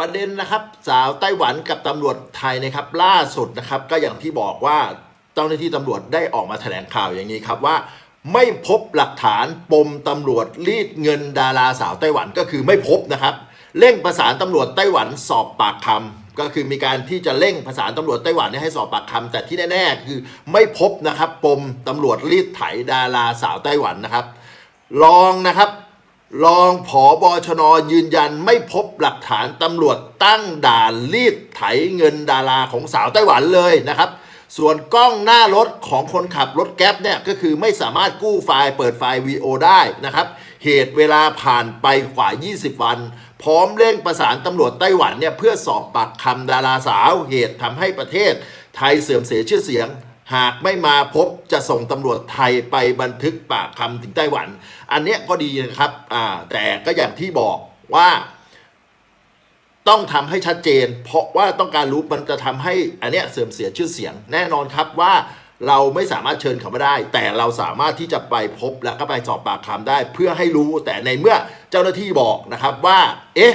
ประเด็นนะครับสาวไต้หวันกับตำรวจไทยนะครับล่าสุดนะครับก็อย่างที่บอกว่าเจ้าหน้าที่ตำรวจได้ออกมาแถลงข่าวอย่างนี้ครับว่า ไม่พบหลักฐานปมตำรวจรีดเงินดาราสาวไต้หวันก็คือไม่พบนะครับเร่งประสานตำรวจไต้หวันสอบปากคำก็คือมีการที่จะเร่งประสานตำรวจไต้หวันนี่ยให้สอบปากคำแต่ที่แน่ๆคือไม่พบนะครับปมตำรวจรีดไถดาราสาวไต้หวันนะครับ รองนะครับ รองผอบชนยืนยันไม่พบหลักฐานตำรวจตั้งด่านรีดไถเงินดาราของสาวไต้หวันเลยนะครับ ส่วนกล้องหน้ารถของคนขับรถแก๊ปเนี่ยก็คือไม่สามารถกู้ไฟล์เปิดไฟล์วีโอได้นะครับ เหตุเวลาผ่านไปกว่า 20 วัน พร้อมเร่งประสานตำรวจไต้หวันเนี่ยเพื่อสอบปากคำดาราสาว เหตุทำให้ประเทศไทยเสื่อมเสียชื่อเสียง หากไม่มาพบจะส่งตำรวจไทยไปบันทึกปากคำถึงไต้หวัน อันเนี้ยก็ดีนะครับอ่าแต่ก็อย่างที่บอกว่า ต้องทำให้ชัดเจน เพราะว่าต้องการรู้มันจะทำให้อันเนี้ยเสื่อมเสียชื่อเสียง แน่นอนครับว่าเราไม่สามารถเชิญเขามาได้ แต่เราสามารถที่จะไปพบแล้วก็ไปสอบปากคำได้ เพื่อให้รู้แต่ในเมื่อเจ้าหน้าที่บอกนะครับว่า เอ๊ะ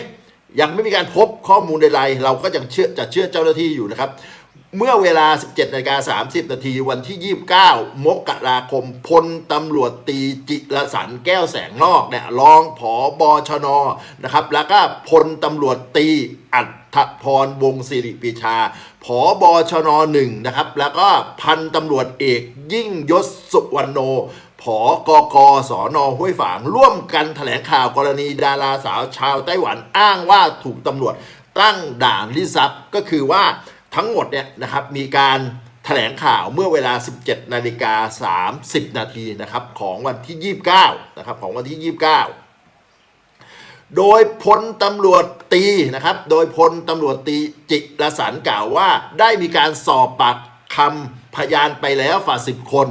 ยังไม่มีการพบข้อมูลใดๆ เราก็ยังเชื่อจะเชื่อเจ้าหน้าที่อยู่นะครับ เมื่อเวลา 17นาฬิกา30 นาทีวันที่ 29 มกราคม พลตำรวจตีจิรสันแก้วแสงนอกเนี่ยรองผอบอชนนะครับ แล้วก็พลตำรวจตีอัธพรวงศิริปีชาผอบอชนหนึ่งนะครับ แล้วก็พันตำรวจเอกยิ่งยศสุวรรณโนผอกกสอนอห้วยฝาง ร่วมกันแถลงข่าวกรณีดาราสาวชาวไต้หวันอ้างว่าถูกตำรวจตั้งด่านริซับก็คือว่า ทั้งหมดเนี่ยนะครับมีการแถลงข่าวเมื่อเวลา 17 นาฬิกา 30 นาทีนะครับของวันที่ 29 นะครับของวันที่ 29 โดยพลตำรวจตีนะครับ โดยพลตำรวจตีจิรสันกล่าวว่า ได้มีการสอบปากคำพยานไปแล้วฝ่าสิบคน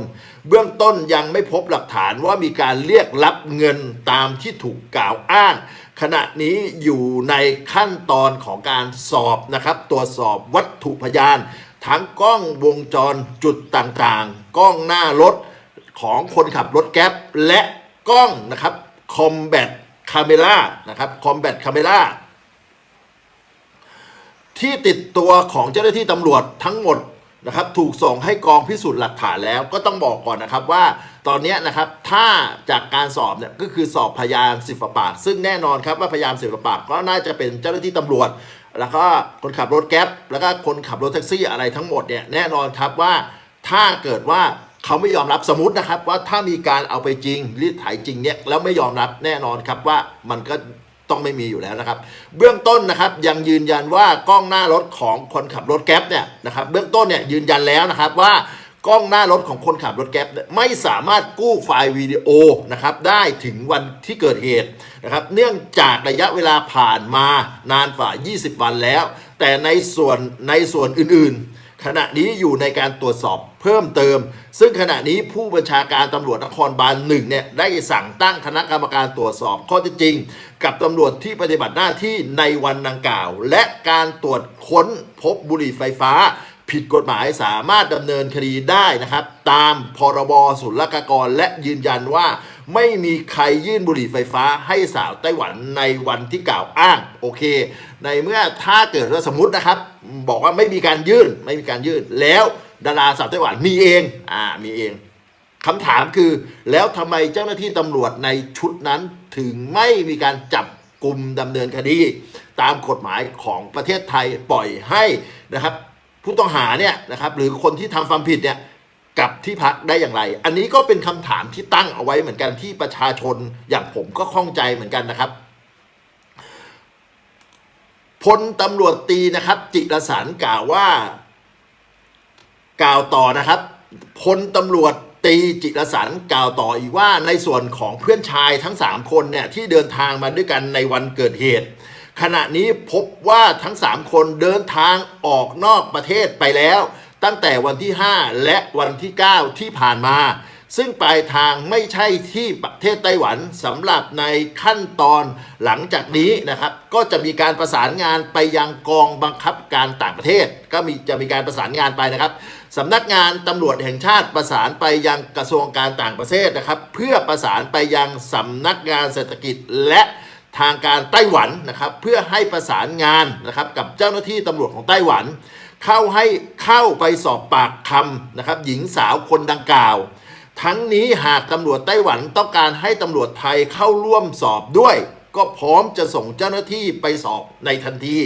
เบื้องต้นยังไม่พบหลักฐานว่ามีการเรียกรับเงินตามที่ถูกกล่าวอ้าง ขณะนี้อยู่ในขั้นตอนของการสอบนะครับตรวจสอบวัตถุพยาน ทั้งกล้องวงจรจุดต่างๆ กล้องหน้ารถของคนขับรถแก๊ปและกล้องนะครับคอมแบทคาเมล่านะครับคอมแบทคาเมล่าที่ติดตัวของเจ้าหน้าที่ตำรวจทั้งหมด นะครับถูกส่งให้กองพิสูจน์หลักฐานแล้วก็ต้องบอกก่อนนะครับว่าตอนนี้นะครับถ้าจากการสอบเนี่ยก็คือสอบพยานสิบปาก ซึ่งแน่นอนครับว่าพยานสิบปากก็น่าจะเป็นเจ้าหน้าที่ตำรวจ แล้วก็คนขับรถแก๊ปแล้วก็คนขับรถแท็กซี่อะไรทั้งหมดเนี่ยแน่นอนครับว่าถ้าเกิดว่าเขาไม่ยอมรับสมมตินะครับว่าถ้ามีการเอาไปจริงรีดไถจริงเนี่ยแล้วไม่ยอมรับแน่นอนครับว่ามันก็ ต้องไม่มีอยู่แล้วนะครับ เบื้องต้นนะครับยังยืนยันว่ากล้องหน้ารถของคนขับรถแก๊ปเนี่ยนะครับเบื้องต้นเนี่ยยืนยันแล้วนะครับว่ากล้องหน้ารถของคนขับรถแก๊ปไม่สามารถกู้ไฟล์วิดีโอนะครับได้ถึงวันที่เกิดเหตุนะครับเนื่องจากระยะเวลาผ่านมานานฝ่า 20 วันแล้ว แต่ในส่วนในส่วนอื่นๆ ขณะนี้อยู่ในการตรวจสอบเพิ่มเติม ซึ่งขณะนี้ผู้บัญชาการตำรวจนครบาลหนึ่งเนี่ยได้สั่งตั้งคณะกรรมการตรวจสอบข้อเท็จจริง กับตำรวจที่ปฏิบัติหน้าที่ในวันดังกล่าว และการตรวจค้นพบบุหรี่ไฟฟ้า ผิดกฎหมายสามารถดำเนินคดีได้นะครับ ตามพรบศุลกากรและยืนยันว่า ไม่มีใครยื่นบุหรี่ไฟฟ้าให้สาวไต้หวันในวันที่กล่าวอ้างโอเค ในเมื่อถ้าเกิดว่าสมมตินะครับ บอกว่าไม่มีการยื่นไม่มีการยื่น แล้วดาราสาวไต้หวันมีเองอ่ามีเองคำถามคือ แล้วทำไมเจ้าหน้าที่ตำรวจในชุดนั้นถึงไม่มีการจับกลุ่มดำเนินคดี ตามกฎหมายของประเทศไทยปล่อยให้นะครับ ผู้ต้องหาเนี่ยนะครับหรือคนที่ทำความผิดเนี่ย กับที่พักได้อย่างไร อันนี้ก็เป็นคำถามที่ตั้งเอาไว้เหมือนกันที่ประชาชนอย่างผมก็ข้องใจเหมือนกันนะครับพลตำรวจตีนะครับ จิรสารกล่าวว่า กล่าวต่อนะครับพลตำรวจตีจิรสันกล่าวต่ออีกว่าในส่วนของเพื่อนชายทั้ง 3 คนเนี่ยที่เดินทางมาด้วยกันในวันเกิดเหตุ ขณะนี้พบว่าทั้ง 3 คนเดินทางออกนอกประเทศไปแล้ว ตั้งแต่วันที่ 5 และวันที่ 9 ที่ผ่านมา ซึ่งปลายทางไม่ใช่ที่ประเทศไต้หวันสำหรับในขั้นตอนหลังจากนี้นะครับ ก็จะมีการประสานงานไปยังกองบังคับการต่างประเทศ ก็มีจะมีการประสานงานไปนะครับสำนักงานตำรวจแห่งชาติประสานไปยังกระทรวงการต่างประเทศนะครับ เพื่อประสานไปยังสำนักงานเศรษฐกิจและทางการไต้หวันนะครับ เพื่อให้ประสานงานนะครับกับเจ้าหน้าที่ตำรวจของไต้หวัน เข้าให้เข้าไปสอบปากคำนะครับ หญิงสาวคนดังกล่าว ทั้งนี้หากตำรวจไต้หวันต้องการให้ตำรวจไทยเข้าร่วมสอบด้วย ก็พร้อมจะส่งเจ้าหน้าที่ไปสอบในทันที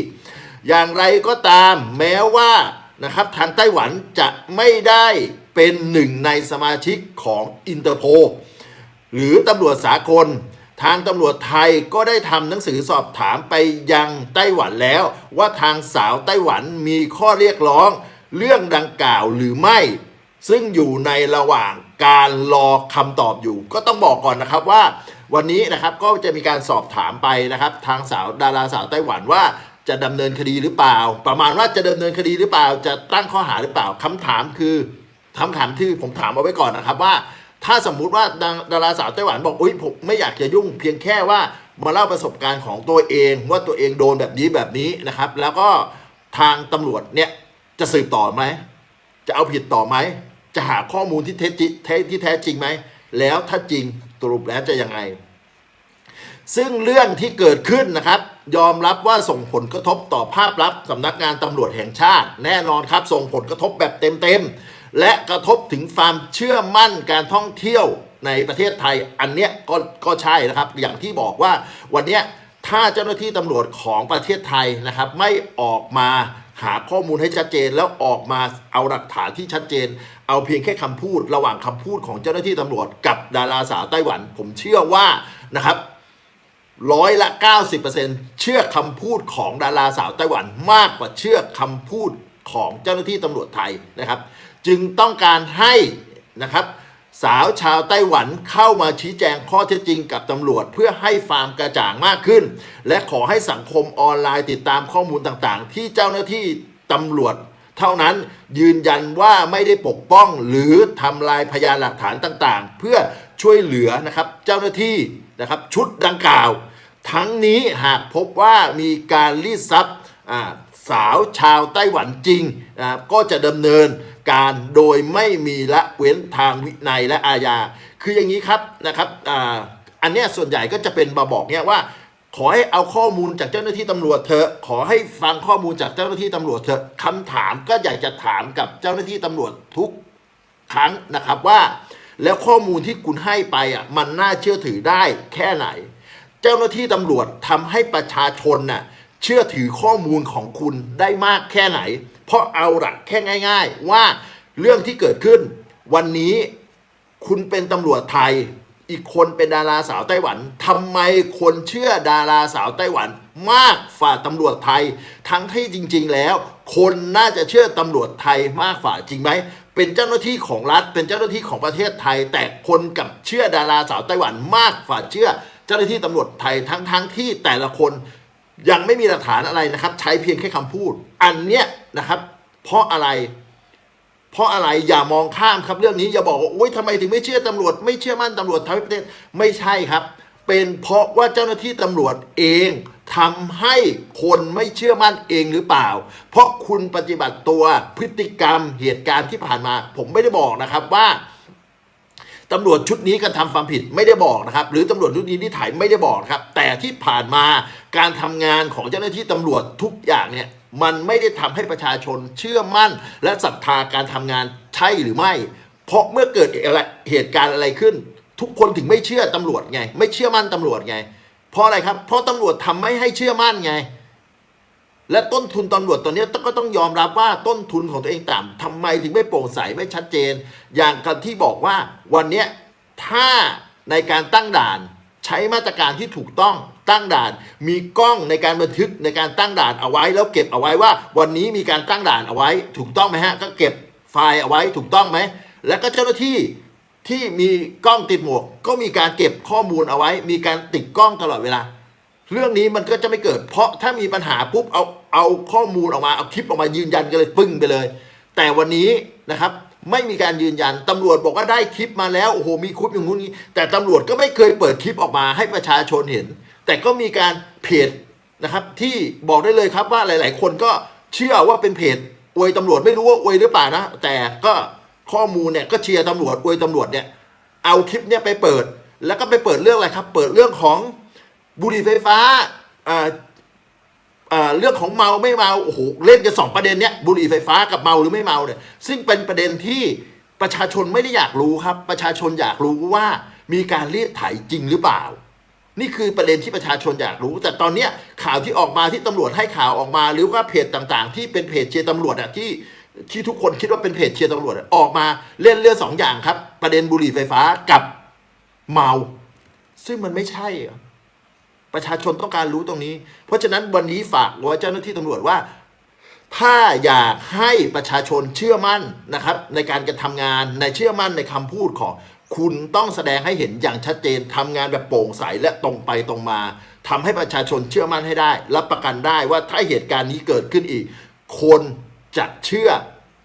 อย่างไรก็ตามแม้ว่านะครับทางไต้หวันจะไม่ได้เป็นหนึ่งในสมาชิกของอินเตอร์โพหรือตำรวจสากล ทางตำรวจไทยก็ได้ทำหนังสือสอบถามไปยังไต้หวันแล้ว ว่าทางสาวไต้หวันมีข้อเรียกร้อง เรื่องดังกล่าวหรือไม่ ซึ่งอยู่ในระหว่างการรอคำตอบอยู่ ก็ต้องบอกก่อนนะครับว่า วันนี้นะครับก็จะมีการสอบถามไปนะครับ ทางสาวดาราสาวไต้หวันว่าจะดำเนินคดีหรือเปล่า ประมาณว่าจะดำเนินคดีหรือเปล่า จะตั้งข้อหาหรือเปล่าคำถามคือคำถามที่ผมถามเอาไว้ก่อนนะครับว่า ถ้าสมมุติว่าดาราสาวไต้หวันบอกอุ้ยผมไม่อยากจะยุ่ง เพียงแค่ว่ามาเล่าประสบการณ์ของตัวเองว่าตัวเองโดนแบบนี้แบบนี้นะครับ แล้วก็ทางตำรวจเนี่ยจะสืบต่อไหม จะเอาผิดต่อไหม จะหาข้อมูลที่เท็จที่แท้จริงไหม แล้วถ้าจริงสรุปแล้วจะยังไง ซึ่งเรื่องที่เกิดขึ้นนะครับ ยอมรับว่าส่งผลกระทบต่อภาพลักษณ์สำนักงานตำรวจแห่งชาติ แน่นอนครับ ส่งผลกระทบแบบเต็มๆ และกระทบถึงความเชื่อมั่นการท่องเที่ยวในประเทศไทยอันเนี้ยก็ก็ใช่นะครับ อย่างที่บอกว่าวันเนี้ยถ้าเจ้าหน้าที่ตำรวจของประเทศไทยนะครับ ไม่ออกมาหาข้อมูลให้ชัดเจนแล้วออกมาเอาหลักฐานที่ชัดเจน เอาเพียงแค่คำพูดระหว่างคำพูดของเจ้าหน้าที่ตำรวจกับดาราสาวไต้หวัน ผมเชื่อว่านะครับร้อยละ 90%เชื่อคำพูดของดาราสาวไต้หวัน มากกว่าเชื่อคำพูดของเจ้าหน้าที่ตำรวจไทยนะครับ จึงต้องการให้นะครับสาวชาวไต้หวันเข้ามาชี้แจงข้อเท็จจริงกับตำรวจ เพื่อให้ฟาร์มกระจ่างมากขึ้น และขอให้สังคมออนไลน์ติดตามข้อมูลต่างๆ ที่เจ้าหน้าที่ตำรวจ เท่านั้นยืนยันว่าไม่ได้ปกป้องหรือทำลายพยานหลักฐานต่างๆ เพื่อช่วยเหลือนะครับเจ้าหน้าที่นะครับชุดดังกล่าว ทั้งนี้หากพบว่ามีการรีดทรัพย์สาวชาวไต้หวันจริงก็จะดำเนิน การโดยไม่มีละเว้นทางวินัยและอาญา คืออย่างนี้ครับนะครับอ่าอันเนี้ยส่วนใหญ่ก็จะเป็นมาบอกเนี่ยว่าขอให้เอาข้อมูลจากเจ้าหน้าที่ตำรวจเถอะ ขอให้ฟังข้อมูลจากเจ้าหน้าที่ตำรวจเถอะคำถามก็อยากจะถามกับเจ้าหน้าที่ตำรวจทุกครั้งนะครับว่า แล้วข้อมูลที่คุณให้ไปอะมันน่าเชื่อถือได้แค่ไหน เจ้าหน้าที่ตำรวจทำให้ประชาชนน่ะเชื่อถือข้อมูลของคุณได้มากแค่ไหน เพราะเอาหลักแค่ง่าย ๆ ว่าเรื่องที่เกิดขึ้น วันนี้คุณเป็นตำรวจไทย อีกคนเป็นดาราสาวไต้หวันทำไมคนเชื่อดาราสาวไต้หวัน มากฝ่าตำรวจไทย ทั้งที่จริง ๆ แล้ว คนน่าจะเชื่อตำรวจไทยมากฝ่าจริงไหมเป็นเจ้าหน้าที่ของรัฐ เป็นเจ้าหน้าที่ของประเทศไทย แต่คนกับเชื่อดาราสาวไต้หวันมากฝ่าเชื่อ เจ้าหน้าที่ตำรวจไทยทั้งทั้งๆที่แต่ละคน ยังไม่มีหลักฐานอะไรนะครับ ใช้เพียงแค่คำพูด อันเนี้ยนะครับ เพราะอะไร เพราะอะไรอย่ามองข้ามครับเรื่องนี้อย่าบอกว่าโอ๊ยทำไมถึงไม่เชื่อตำรวจ ไม่เชื่อมั่นตำรวจทั้งประเทศไม่ใช่ครับ เป็นเพราะว่าเจ้าหน้าที่ตำรวจเองทำให้คนไม่เชื่อมั่นเองหรือเปล่า เพราะคุณปฏิบัติตัวพฤติกรรมเหตุการณ์ที่ผ่านมา ผมไม่ได้บอกนะครับว่า ตำรวจชุดนี้กระทำความผิดไม่ได้บอกนะครับ หรือตำรวจชุดนี้ที่ถ่ายไม่ได้บอกครับ แต่ที่ผ่านมาการทำงานของเจ้าหน้าที่ตำรวจทุกอย่างเนี่ยมันไม่ได้ทำให้ประชาชนเชื่อมั่น และศรัทธาการทำงานใช่หรือไม่ เพราะเมื่อเกิดอะไรเหตุการณ์อะไรขึ้น ทุกคนถึงไม่เชื่อตำรวจไง ไม่เชื่อมั่นตำรวจไง เพราะอะไรครับ เพราะตำรวจทำไม่ให้เชื่อมั่นไง และต้นทุนตำรวจตัวนี้ก็ต้องยอมรับว่าต้นทุนของตัวเองต่ำทำไมถึงไม่โปร่งใสไม่ชัดเจน อย่างกันที่บอกว่าวันนี้ถ้าในการตั้งด่านใช้มาตรการที่ถูกต้องตั้งด่าน มีกล้องในการบันทึกในการตั้งด่านเอาไว้ แล้วเก็บเอาไว้ว่า วันนี้มีการตั้งด่านเอาไว้ ถูกต้องไหมฮะ ก็เก็บไฟล์เอาไว้ถูกต้องไหม แล้วก็เจ้าหน้าที่ที่มีกล้องติดหมวก ก็มีการเก็บข้อมูลเอาไว้ มีการติดกล้องตลอดเวลา เรื่องนี้มันก็จะไม่เกิด เพราะถ้ามีปัญหาปุ๊บเอาเอาข้อมูลออกมาเอาคลิปออกมายืนยันกันเลยปึ้งไปเลย แต่วันนี้นะครับไม่มีการยืนยันตำรวจบอกว่าได้คลิปมาแล้วโอ้โหมีคลิปอย่างงู้นนี้ แต่ตำรวจก็ไม่เคยเปิดคลิปออกมาให้ประชาชนเห็น แต่ก็มีการเพจนะครับ ที่บอกได้เลยครับว่าหลาย ๆ คนก็เชื่อว่าเป็นเพจอวยตำรวจไม่รู้ว่าอวยหรือเปล่านะ แต่ก็ข้อมูลเนี่ยก็เชียร์ตำรวจอวยตำรวจเนี่ยเอาคลิปเนี่ยไปเปิด แล้วก็ไปเปิดเรื่องอะไรครับ เปิดเรื่องของ บุหรี่ไฟฟ้าเรื่องของเมาไม่เมาโอ้โหเล่นกันสองประเด็นเนี้ยบุหรี่ไฟฟ้ากับเมาหรือไม่เมาเนี่ยซึ่งเป็นประเด็นที่ประชาชนไม่ได้อยากรู้ครับ ประชาชนอยากรู้ว่ามีการเรียกไถจริงหรือเปล่า นี่คือประเด็นที่ประชาชนอยากรู้ แต่ตอนเนี้ข่าวที่ออกมาที่ตำรวจให้ข่าวออกมา หรือว่าเพจต่างๆ ที่เป็นเพจเชียร์ตำรวจอะที่ที่ทุกคนคิดว่าเป็นเพจเชียร์ตำรวจอออกมาเล่นเรื่องสองอย่างครับ ประเด็นบุหรี่ไฟฟ้ากับเมา ซึ่งมันไม่ใช่อะ ประชาชนต้องการรู้ตรงนี้ เพราะฉะนั้นวันนี้ฝากไว้เจ้าหน้าที่ตำรวจว่า ถ้าอยากให้ประชาชนเชื่อมั่นนะครับ ในการกระทำงานในเชื่อมั่นในคำพูดของคุณต้องแสดงให้เห็นอย่างชัดเจนทำงานแบบโปร่งใสและตรงไปตรงมาทำให้ประชาชนเชื่อมั่นให้ได้ รับประกันได้ว่าถ้าเหตุการณ์นี้เกิดขึ้นอีก คนจะเชื่อ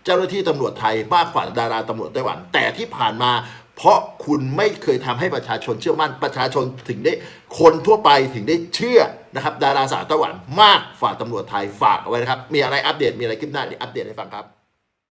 เจ้าหน้าที่ตำรวจไทยมากกว่าดาราตำรวจไต้หวัน แต่ที่ผ่านมา เพราะคุณไม่เคยทำให้ประชาชนเชื่อมั่นประชาชนถึงได้คนทั่วไปถึงได้เชื่อนะครับ ดาราสาวไต้หวันมากฝ่าตำรวจไทยฝากเอาไว้นะครับ มีอะไรอัปเดตมีอะไรขึ้นหน้าเดี๋ยวอัปเดตให้ฟังครับ